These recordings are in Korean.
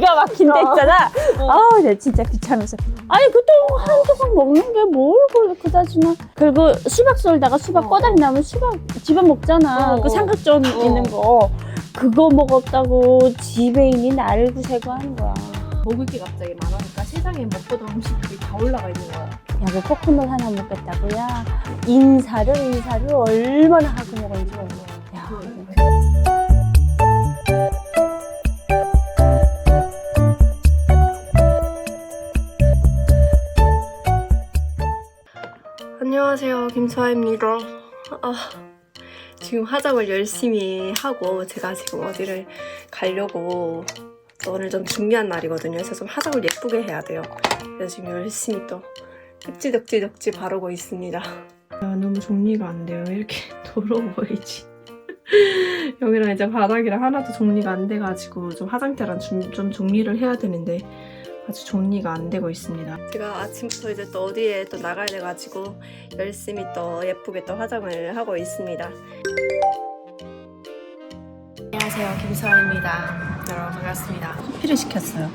기가 막힌 데 있잖아. 아우, 내 진짜 귀찮아서. 아니, 그때 한 조각 먹는 게 뭘 그다지나. 그리고 수박 썰다가 수박 어. 꼬다리 나면 수박 집에 먹잖아. 어, 그 어. 삼각존 어. 있는 거. 그거 먹었다고 지배인이 나를 구세고 하는 거야. 먹을 게 갑자기 많으니까 세상에 먹보던 음식들이 다 올라가 있는 거야. 야, 그 코코넛 하나 먹겠다고, 야. 인사를, 인사를 얼마나 하고 먹었는지 몰라. 야. 안 김수아입니다. 아, 지금 화장을 열심히 하고 제가 지금 어디를 가려고 또 오늘 좀 중요한 날이거든요. 그래서 좀 화장을 예쁘게 해야 돼요. 그래서 지금 열심히 또 덕지덕지덕지 바르고 있습니다. 아, 너무 정리가 안 돼요. 이렇게 더러워 보이지? 여기랑 이제 바닥이랑 하나도 정리가 안 돼가지고 좀 화장대랑 좀, 좀 정리를 해야 되는데 아주 정리가 안 되고 있습니다. 제가 아침부터 이제 또 어디에 또 나가야 돼가지고 열심히 또 예쁘게 또 화장을 하고 있습니다. 안녕하세요, 김서아입니다. 여러분 반갑습니다. 커피를 시켰어요.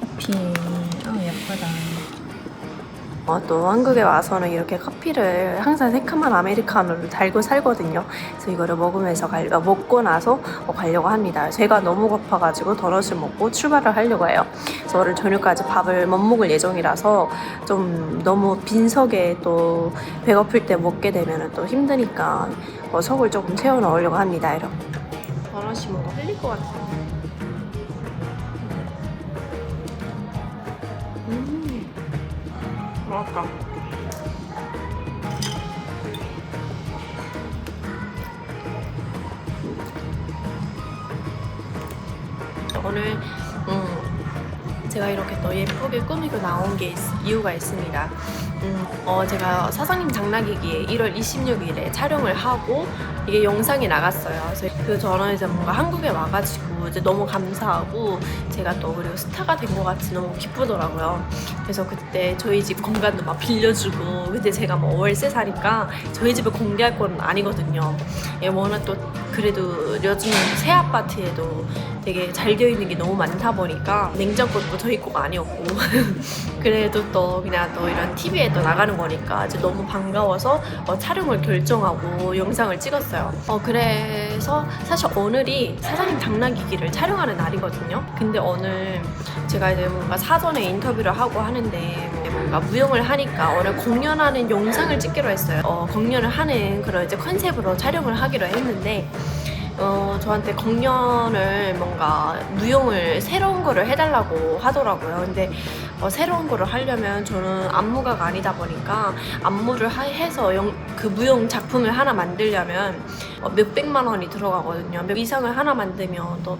커피, 아 예쁘다. 어, 또 한국에 와서는 이렇게 커피를 항상 새카만 아메리카노를 달고 살거든요. 그래서 이거를 먹으면서 갈, 어, 먹고 나서 어, 가려고 합니다. 제가 너무 고파가지고 도넛을 먹고 출발을 하려고 해요. 그래서 오늘 저녁까지 밥을 못 먹을 예정이라서 좀 너무 빈속에 또 배고플 때 먹게 되면 또 힘드니까 어, 속을 조금 채워 넣으려고 합니다. 이렇게. 도넛이 뭔가 흘릴 것 같아요. 맛있다. 오늘 음, 제가 이렇게 또 예쁘게 꾸미고 나온 게 있- 이유가 있습니다. 음, 어, 제가 사장님 장난기기에 1월 26일에 촬영을 하고 이게 영상이 나갔어요. 그래서 그 저는 이제 뭔가 한국에 와가지고 이제 너무 감사하고 제가 또 그리고 스타가 된 것 같이 너무 기쁘더라고요. 그래서 그때 저희 집 공간도 막 빌려주고 근데 제가 뭐 월세 사니까 저희 집을 공개할 건 아니거든요. 예, 워낙 또 그래도 요즘 새 아파트에도 되게 잘 되어 있는 게 너무 많다 보니까 냉장고도 저희 거가 아니었고 그래도 또 그냥 또 이런 TV에 또 나가는 거니까 이제 너무 반가워서 어, 촬영을 결정하고 영상을 찍었어요. 어, 그래서 사실 오늘이 사장님 장난기기를 촬영하는 날이거든요. 근데 오늘 제가 이제 뭔가 사전에 인터뷰를 하고 하는데 뭔 가 무용을 하니까 오늘 공연하는 영상을 찍기로 했어요. 어, 공연을 하는 그런 이제 컨셉으로 촬영을 하기로 했는데 어, 저한테 공연을 뭔가 무용을 새로운 거를 해달라고 하더라고요. 근데 어, 새로운 거를 하려면 저는 안무가가 아니다 보니까 안무를 하- 해서 영- 그 무용 작품을 하나 만들려면 어, 몇백만 원이 들어가거든요. 몇 이상을 하나 만들면 또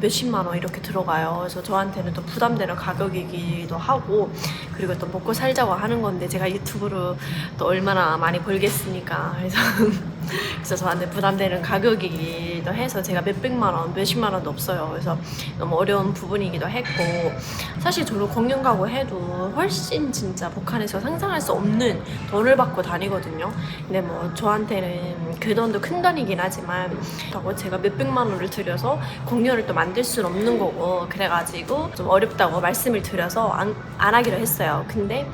몇십만 원 이렇게 들어가요. 그래서 저한테는 또 부담되는 가격이기도 하고 그리고 또 먹고 살자고 하는 건데 제가 유튜브로 또 얼마나 많이 벌겠습니까. 그래서 그래서 저한테 부담되는 가격이기도 해서 제가 몇백만 원, 몇십만 원도 없어요. 그래서 너무 어려운 부분이기도 했고 사실 저도 공연 가고 해도 훨씬 진짜 북한에서 상상할 수 없는 돈을 받고 다니거든요. 근데 뭐 저한테는 그 돈도 큰 돈이 긴 하지만 그렇다고 제가 몇백만 원을 들여서 공연을 또 만들 수는 없는 거고 그래가지고 좀 어렵다고 말씀을 드려서 안, 안 하기로 했어요. 근데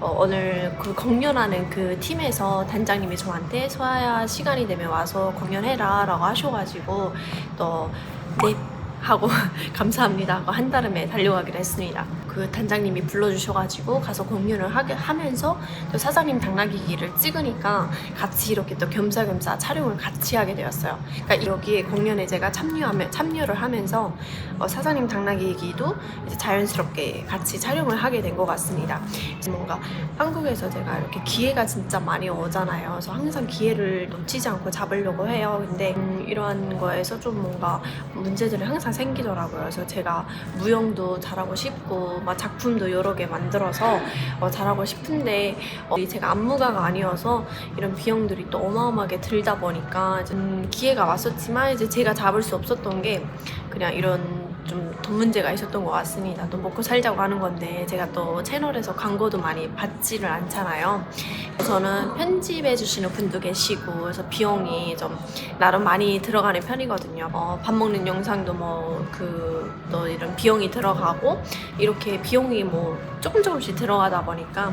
어, 오늘 그 공연하는 그 팀에서 단장님이 저한테 소아야 시간이 되면 와서 공연해라 라고 하셔가지고 또네 하고 감사합니다 하고 한달음에 달려가기로 했습니다. 그 단장님이 불러주셔가지고 가서 공연을 하게 하면서 또 사장님 당나귀기를 찍으니까 같이 이렇게 또 겸사겸사 촬영을 같이 하게 되었어요. 그러니까 여기에 공연에 제가 참여하면 참여를 하면서 어, 사장님 당나귀기도 이제 자연스럽게 같이 촬영을 하게 된 것 같습니다. 뭔가 한국에서 제가 이렇게 기회가 진짜 많이 오잖아요. 그래서 항상 기회를 놓치지 않고 잡으려고 해요. 근데 음, 이러한 거에서 좀 뭔가 문제들이 항상 생기더라고요. 그래서 제가 무용도 잘하고 싶고 막 작품도 여러 개 만들어서 어, 잘하고 싶은데 어, 제가 안무가가 아니어서 이런 비용들이 또 어마어마하게 들다 보니까 음, 기회가 왔었지만 이제 제가 잡을 수 없었던 게 그냥 이런 좀 돈 문제가 있었던 것 같습니다. 또 먹고 살자고 하는 건데 제가 또 채널에서 광고도 많이 받지를 않잖아요. 저는 편집해 주시는 분도 계시고 그래서 비용이 좀 나름 많이 들어가는 편이거든요. 어, 밥 먹는 영상도 뭐그 또 이런 비용이 들어가고 이렇게 비용이 뭐 조금 조금씩 들어가다 보니까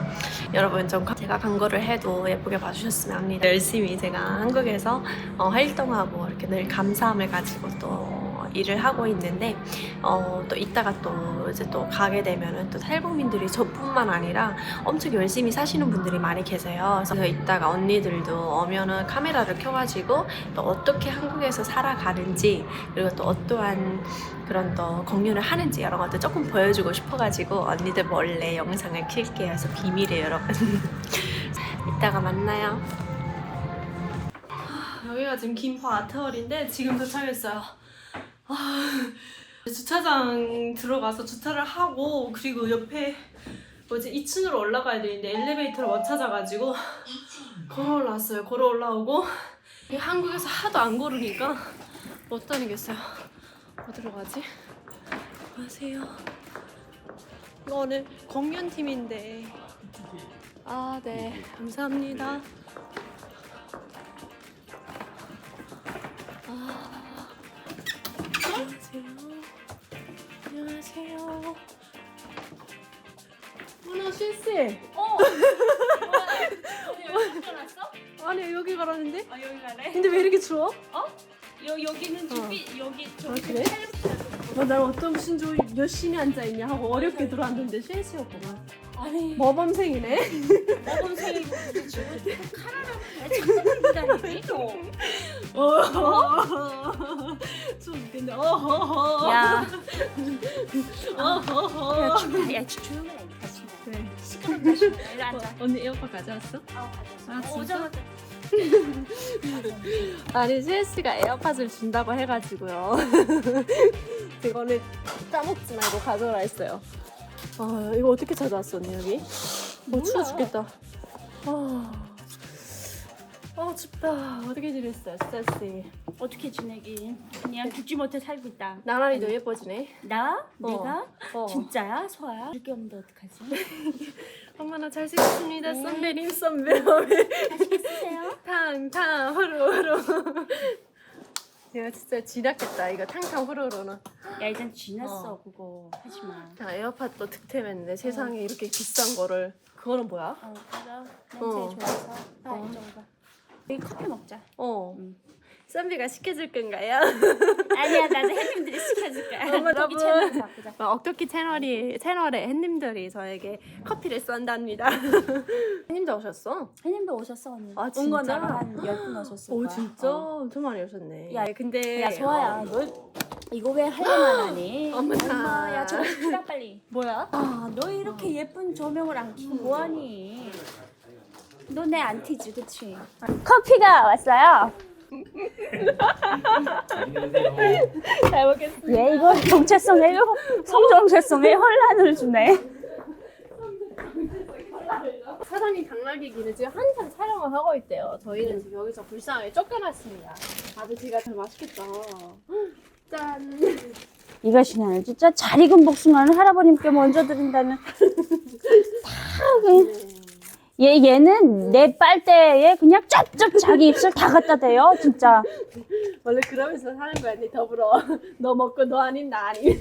여러분 좀 제가 광고를 해도 예쁘게 봐주셨으면 합니다. 열심히 제가 한국에서 어, 활동하고 이렇게 늘 감사함을 가지고 또 일을 하고 있는데 어, 또 이따가 또 이제 또 가게 되면은 또 탈북민들이 저뿐만 아니라 엄청 열심히 사시는 분들이 많이 계세요. 그래서 이따가 언니들도 오면은 카메라를 켜가지고 또 어떻게 한국에서 살아가는지 그리고 또 어떠한 그런 또 공연을 하는지 이런 것도 조금 보여주고 싶어가지고 언니들 몰래 영상을 킬게요. 그래서 비밀이에요, 여러분. 이따가 만나요. 여기가 지금 김포 아트홀인데 지금 도착했어요. 아, 주차장 들어가서 주차를 하고 그리고 옆에 뭐지 2층으로 올라가야 되는데 엘리베이터를 못 찾아가지고 걸어 올라왔어요. 걸어 올라오고 한국에서 하도 안 걸으니까 못 다니겠어요. 어디로 가지? 안녕하세요. 이거 오늘 공연팀인데 아 네 감사합니다. 아 안녕하세요. 문화 실세. 어. 여기 갔어? 아니 여기 가라는데? 아 여기 가래? 근데 왜 이렇게 추워? 여 여기는 준비 여기 아 그래? 어, 난 어떤 무슨 좀 열심히 앉아 있냐 하고 어렵게 들어왔는데 실수였구만. 아니 모범생이네. 모범생이 지금 카라라 잠깐만 기다리니? 어. 좀 웃긴데. 어허허. 야, 어허허. 야 조용히 야 조용히 해 다시. 그래. 시끄럽다. 이리 앉아. 언니 에어팟 가져왔어? 아, 아, 진짜? 오자마자. 아니 CS가 에어팟을 준다고 해가지고요. 이거는 까먹지 말고 가져라 했어요. 아 이거 어떻게 찾아왔어 언니 여기? 뭐 추워 죽겠다. 아, 아 춥다. 어떻게 지냈어요 스타씨? 어떻게 지내긴? 그냥 죽지 못해 살고 있다. 나란히 더 예뻐지네. 나? 내가? 어. 진짜야, 소아야? 이렇게 없는데 어떡하지? 엄마나 잘생겼습니다. 네. 선배님 선배. 쓰세요? 탕탕 후루후루. 내가 진짜 지났겠다 이거 탕탕 후루후루는. 야 일단 지났어 어. 그거 하지 마. 자 에어팟도 득템했네. 세상에 이렇게 비싼 거를. 그거는 뭐야? 어, 그래. 냄새 어. 좋아서. 아, 어. 이쪽으로 가. 여기 커피 먹자. 어. 음. 썸비가 시켜줄 건가요? 아니야, 나도 햇님들이 시켜줄 거야. 어머, 거기 여러분. 채널 바꾸자. 억토키 채널이 채널에 햇님들이 저에게 커피를 쏜답니다. 햇님도 오셨어? 햇님도 오셨어 언니. 아, 온 진짜? 아마 한열분 오셨을 오 거야. 진짜 어. 엄청 많이 오셨네. 야, 근데 야 소아야, 너 이거 왜 하려만 하니? 엄마야, 저거 키라 빨리. 뭐야? 아, 너 이렇게 예쁜 조명을 안 켜고 뭐하니? 너내 안티지, 그치? 커피가 왔어요. 잘 먹겠습니다. 얘 이거 정체성에 성정체성에 혼란을 주네. 사장님 당나귀기는 지금 한참 촬영을 하고 있대요. 저희는 지금 여기서 불쌍하게 쫓겨났습니다. 아버지가 더 맛있겠다. 짠. 이것이냐, 진짜 잘 익은 복숭아는 할아버님께 먼저 드린다는. 다 그- 얘 얘는 내 빨대에 그냥 쩝쩝 자기 입술 다 갖다 대요, 진짜. 원래 그러면서 사는 거야, 니 더불어. 너 먹고 너 아닌 나 아닌.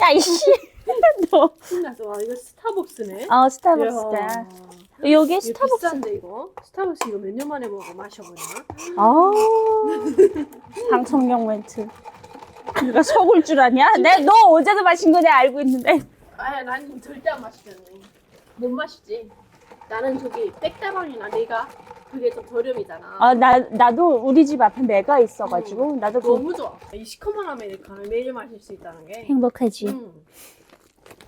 야 이씨, 너. 신나서 와 이거 스타벅스네. 어 스타벅스다. 여기 이거 스타벅스. 비싼데 이거? 스타벅스 이거 몇 년 만에 먹어 마셔보냐? 아, 방송용 멘트. 네가 속을 줄 아냐? 내 너 어제도 마신 거 내가 알고 있는데. 아야 난 절대 안 마시겠네. 못 마시지. 나는 저기 백다방이나 내가 그게 좀 저렴이잖아. 아, 나 나도 우리 집 앞에 매가 있어가지고 나도 그 너무 좋아. 이 시커먼 아메리카노 매일 마실 수 있다는 게. 행복하지. 음.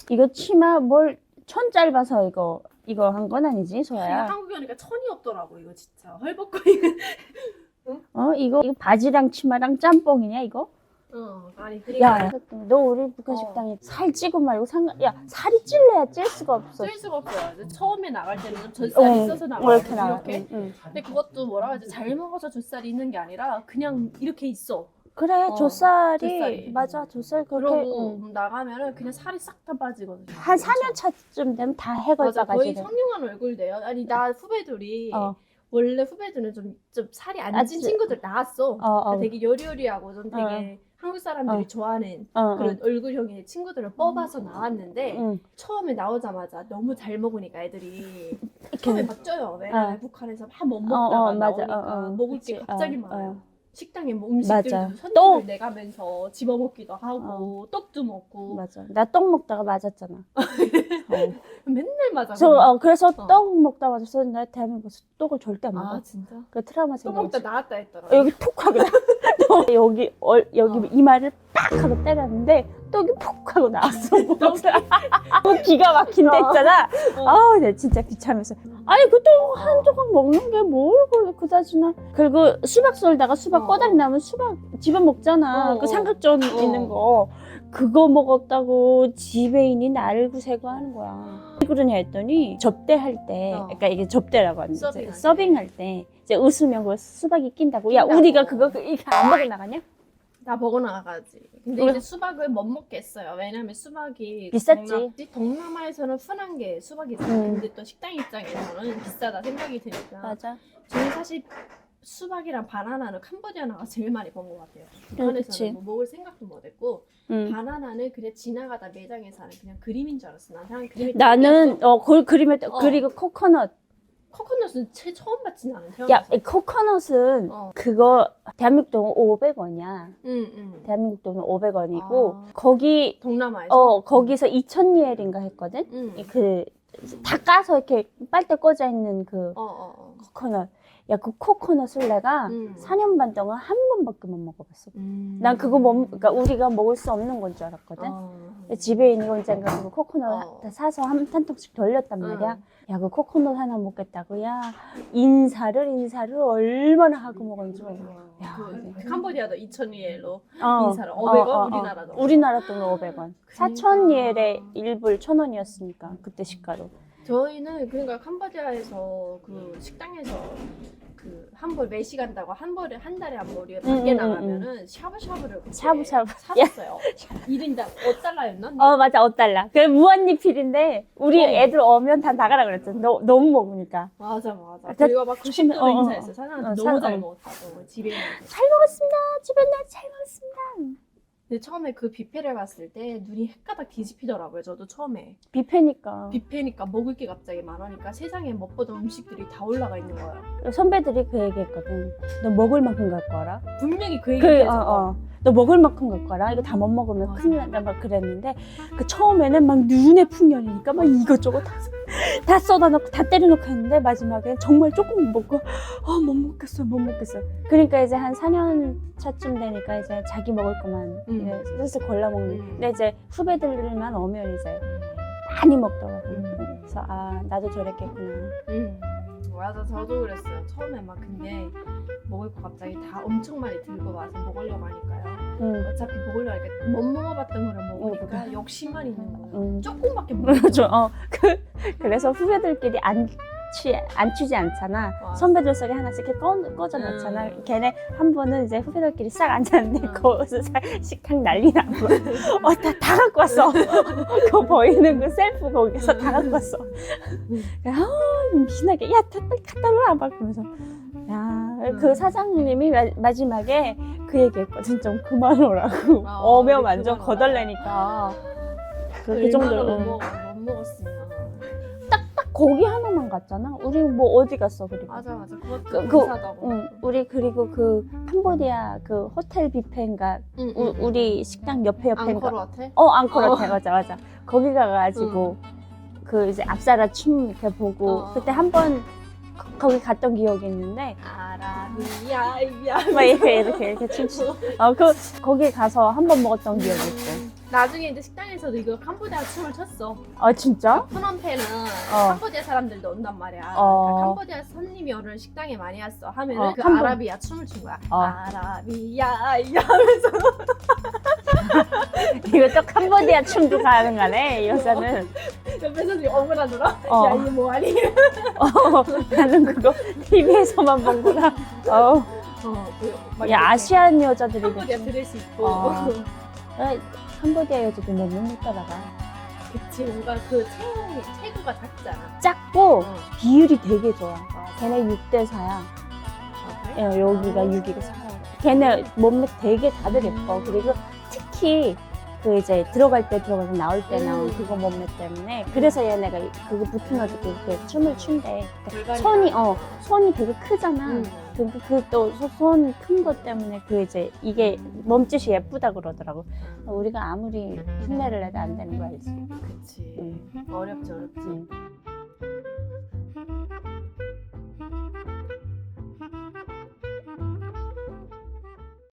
이거 치마 뭘 천 짧아서 이거 이거 한 건 아니지, 소아야? 한국에 오니까 천이 없더라고 이거 진짜 헐벗고 이거. 어 이거 이거 바지랑 치마랑 짬뽕이냐 이거? 어 아니 그러니까 야, 너 우리 북한 어. 식당에 살 찌고 말고 상관. 야 살이 찔래야 찔 수가 없어. 쓸 수가 없어요. 이제 처음에 나갈 때는 좀 젖살이 어, 있어서 나가요. 이렇게 나가. 이렇게. 응, 응. 근데 그것도 뭐라 하지 잘 먹어서 젖살이 있는 게 아니라 그냥 이렇게 있어. 그래 어, 조살이 조살이. 맞아 조살 그렇게 그러고 응. 나가면은 그냥 살이 싹 다 빠지거든요. 한 4년 차쯤 되면 다 해가 맞아 거의 떠가지고 성룡한 얼굴 돼요. 아니 나 후배들이 어. 원래 후배들은 좀, 좀 살이 안 아, 찐 진- 친구들 나왔어. 어, 어. 되게 여리여리하고 좀 되게 한국 사람들이 어. 좋아하는 어, 그런 얼굴형의 친구들을 뽑아서 나왔는데 응. 처음에 나오자마자 너무 잘 먹으니까 애들이 처음에 막 쪄요. 왜냐면 어. 북한에서 막못 어, 먹다가 어, 맞아. 나오니까 어, 어. 먹을 게 그치. 갑자기 어, 많아요. 어. 식당에 뭐 음식들도 맞아. 손님들 떡! 내가면서 집어 먹기도 하고 떡도 먹고 맞아 나 떡 먹다가 맞았잖아 어. 맨날 맞아. 저 어, 그래서 어. 떡 먹다 맞았어 나 대한민국에서 떡을 절대 안 먹어 아 진짜? 그 트라우마 또 먹다 생겨 나왔다 했더라. 여기 푹 하고 나 여기 얼, 여기 어. 이마를 팍 하고 때렸는데 떡이 푹 하고 나왔어 뭐 기가 막힌 데 어. 있잖아 어. 아우 내 진짜 비참해서 아니 그떡한 조각 먹는 게 뭘 그다지나 그리고 수박 썰다가 수박 어. 꼬다리 나면 수박 집에 먹잖아 어, 그 어. 삼각전 어. 있는 거 그거 먹었다고 지배인이 나를 구세고 하는 거야 왜 그러냐 했더니 접대할 때 어. 그러니까 이게 접대라고 하는데 서빙할 때. 서빙할 때 이제 웃으면 그 수박이 낀다고 야. 우리가 그거 그- 이거 안 먹어 나가냐 나 먹어 나가지. 근데 왜? 이제 수박을 못 먹겠어요. 왜냐면 수박이 비쌌지. 동남, 동남아에서는 흔한 게 수박이잖아. 음. 근데 또 식당 입장에서는 비싸다 생각이 드니까. 맞아 저는 사실 수박이랑 바나나는 캄보디아 나가 제일 많이 본 것 같아요. 그치. 북한에서는 뭐 먹을 생각도 못했고 응. 바나나는 그냥 지나가다 매장에서 하는 그냥 그림인 줄 알았어. 난 그냥 그림이 나는 어 그 그림에 어. 그리고 코코넛 코코넛은 채 처음 봤지 나는 야 태어나서. 이 코코넛은 어. 그거 대한민국 돈 500원이야 응, 응. 대한민국 돈은 500원이고 아. 거기 동남아에서. 어 거기서 2,000리엘인가 했거든 응. 그 다 까서 이렇게 빨대 꽂아 있는 그 어, 어, 어. 코코넛 야 그 코코넛을 내가 음. 4년 반 동안 한 번밖에 못 먹어봤어 음. 난 그거 못 그러니까 우리가 먹을 수 없는 건 줄 알았거든 어. 집에 있는 거 이제 그 코코넛 어. 다 사서 한, 한 통씩 돌렸단 말이야. 응. 야, 그 코코넛 하나 먹겠다고. 야, 인사를, 인사를 얼마나 하고 먹은지. 몰라. 야, 그 이게. 캄보디아도 2,000리엘로 어, 인사를 500원, 어, 어, 어. 우리나라도. 우리나라 돈은 500원. 4천 리엘에 일불 1,000원이었으니까, 그때 시가로. 저희는 그러니까 캄보디아에서 그 식당에서 그 한벌 매시 간다고 한 벌에 한 달에 한 벌이 밖에 음, 음, 나가면은 샤브샤브를 그때 샤브샤브. 샀어요. 1인당 5달러였나? 어, 맞아, 5달러. 그 무한리필인데, 우리 어. 애들 오면 다 나가라 그 랬잖아. 너, 너무 먹으니까. 맞아 맞아. 그- 저희가 막 90도로 어, 어, 인사했어요. 사장한테 어, 너무 사- 잘 어. 먹었다고 집에. 잘 먹었습니다. 집에 나잘 먹었습니다. 근데 처음에 그 뷔페를 봤을 때 눈이 헷가닥 뒤집히더라고요. 저도 처음에 뷔페니까. 뷔페니까 먹을 게 갑자기 많으니까 세상에 못 보던 음식들이 다 올라가 있는 거야. 선배들이 그 얘기 했거든. 너 먹을 만큼 갖고 와라. 분명히 그 그, 얘기에서 어, 어. 너 먹을 만큼 갖고 와라. 이거 다 못 먹으면. 큰일 난다. 막 그랬는데, 그 처음에는 막 눈에 풍년이니까 막 이것저것 다, 다 쏟아놓고 다 때려 놓고 했는데, 마지막에 정말 조금 먹고, 어, 못 먹겠어, 못 먹겠어. 그러니까 이제 한 4년 차쯤 되니까 이제 자기 먹을 것만 음. 슬슬 골라 먹는. 음. 근데 이제 후배들만 오면 이제 많이 먹더라고. 음. 그래서, 아, 나도 저랬겠구나. 응. 맞아 저도 그랬어요. 처음에 막 근데 먹을 거 갑자기 다 엄청 많이 들고 와서 먹으려고 하니까요. 응. 어차피 먹으려고 하니까 못 먹어봤던 거를 먹으니까 먹어봐. 욕심만 있는 거예요. 응. 조금밖에 못 맞아. 먹어. 어, 그, 그래서 후배들끼리 안 취, 안 추지 않잖아. 맞아. 선배들 속에 하나씩 이렇게 꺼, 꺼져 놓잖아. 음. 걔네 한 번은 이제 후배들끼리 싹 앉았는데, 음. 거기서 싹 식탁 난리 나고. 어, 다, 다 갖고 왔어. 그거 보이는 그 셀프 거기서 다 갖고 왔어. 아, 신나게, 야, 다 빨리 갖다 놔. 막 그러면서. 야, 그 음. 사장님이 마, 마지막에 그 얘기 했거든. 좀 그만 오라고. 아, 우리 완전 그만. 거덜내니까. 그, 그 정도로. 못, 먹었으면. 거기 하나만 갔잖아. 우리 뭐 어디 갔어 그리고? 맞아 맞아. 그것도 그- 그- 비싸다고. 응, 우리 그리고 그 캄보디아 그 호텔 뷔페인가 응, 우, 응, 응. 우 리 식당 옆에 옆에인가? 앙코르 호텔? 어 앙코르 어. 호텔 맞아 맞아. 거기 가가지고 그 이제 앞사라 춤 이렇게 보고 어. 그때 한 번 거기 갔던 기억이 있는데 아라비야야. 막 이렇게 이렇게 이렇게 춤추. 어그 거기 가서 한 번 먹었던 기억이 있고. 나중에 이제 식당에서도 이거 캄보디아 춤을 췄어. 아 진짜? 프놈펜은 어. 캄보디아 사람들도 온단 말이야. 어. 그러니까 캄보디아 손님이 오늘 식당에 많이 왔어. 하면은 어, 그 캄보- 아라비아 춤을 춘 거야. 어. 아라비야야 하면서 이거 또 캄보디아 춤도 가능하네 이 여자는. 옆에서 지금 억울하더라. 어. 야 이게 뭐하니? 어, 나는 그거 TV에서만 본구나. 어, 어, 그, 이렇게 아시안 여자들이 캄보디아 이렇게- 드레스 입고 어. 어, 캄보디아 여자들 몸을 못 따라가. 그치 뭔가 그 체형이 체구가 작잖아. 작고 어. 비율이 되게 좋아. 아, 걔네 6대 4야. 아, 그래? 예, 여기가 아. 6이고 4야. 걔네 몸매 되게 다들 예뻐. 그리고 특히 그 이제 들어갈 때 들어가고 나올 때 나온 음. 그거 몸매 때문에 그래서 얘네가 이- 그거 붙여가지고 이렇게 춤을 춘대. 골반이 손이 어 손이 되게 크잖아. 음. 그또손 큰 것 때문에 그 이제 이게 몸짓이 예쁘다 그러더라고. 우리가 아무리 흉내를 내도 안 되는 거 알지? 그치 응. 어렵지 어렵지. 응.